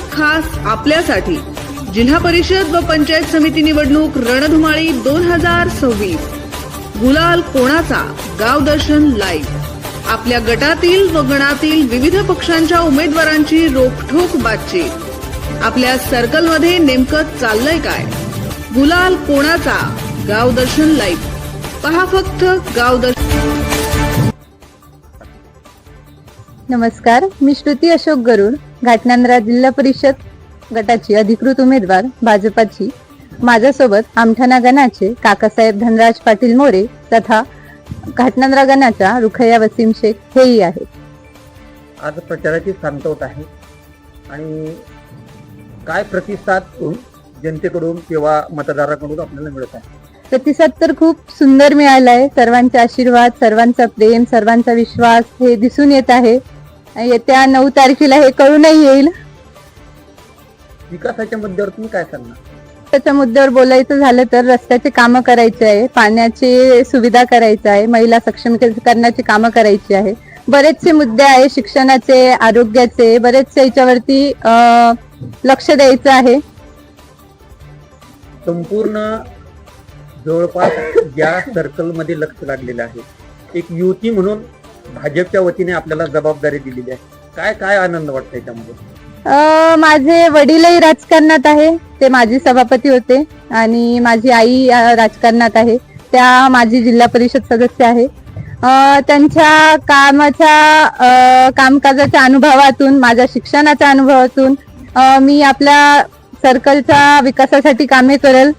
निवडणूक खास आपल्यासाठी. जिल्हा परिषद व पंचायत समिती निवडणूक रणधुमाळी दोन हजार सव्वीस. गुलाल कोणाचा? गाव दर्शन लाईव्ह आपल्या गटातील व गणातील विविध पक्षांच्या उमेदवारांची रोखठोक बातचीत. आपल्या सर्कलमध्ये नेमकं चाललंय काय? गुलाल कोणाचा? गाव दर्शन लाईव्ह पहा फक्त गाव दर्शन. नमस्कार मी श्रुती अशोक गरुड. घाटनांद्रा जिल्हा परिषद गटाची अधिकृत उमेदवार भाजपाची. माझ्यासोबत आमठाणा गणाचे काकासाहेब धनराज पाटील मोरे तथा घाटनांद्रा गणाच्या रुखया वसीम शेख हेही आहेत. आज प्रचाराची सांगता आहे. आणि काय प्रतिसाद जनतेकडून किंवा मतदाराकडून आपल्याला मिळत आहे? प्रतिसाद तर खूप सुंदर मिळाला आहे सर्वांचे आशीर्वाद सर्वांचा प्रेम सर्वांचा विश्वास हे दिसून येत आहे. येत्या नऊ तारखेला हे कळूनही येईल. विकासाच्या मुद्द्यावर तुम्ही काय सांगणार? त्याच्या मुद्द्यावर बोलायचं झालं तर रस्त्याचे कामं करायचे आहे पाण्याची सुविधा करायचं आहे महिला सक्षम करण्याची कामं करायची आहे. बरेचसे मुद्दे आहे शिक्षणाचे आरोग्याचे बरेचसे याच्यावरती अं, लक्ष द्यायचं आहे. संपूर्ण जवळपास ज्या सर्कलमध्ये लक्ष लागलेलं आहे. एक युवती म्हणून भाजपच्या वतीने आपल्याला जबाबदारी दिलेली आहे. काय काय आनंद वाटतो याच्यामध्ये माझे वडीलही राजकारणात आहे. ते माजी सभापती होते आणि माझी आई राजकारणात आहे. त्या माझी जिल्हा परिषद सदस्य आहे. त्यांच्या कामाच्या कामकाजाच्या अनुभवातून माझ्या शिक्षणाच्या अनुभवातून मी आपल्या सर्कलच्या विकासासाठी कामे करेल.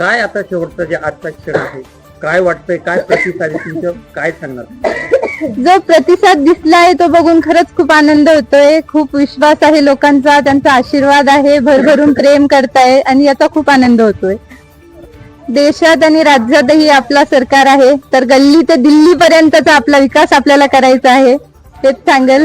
काय आता शेवटचं जे आजचा क्षण आहे? काय वाटतंय? काय प्रतिसाद आहे तुमचं? काय सांगणार? जो प्रतिसाद दिसलाय तो बघून खरंच खूप आनंद होतोय. खूप विश्वास आहे लोकांचा त्यांचा आशीर्वाद आहे भरभरून प्रेम करताय आणि याचा खूप आनंद होतोय. देशात आणि राज्यातही आपला सरकार आहे तर गल्ली ते दिल्ली पर्यंतचा आपला विकास आपल्याला करायचा आहे तेच सांगेल.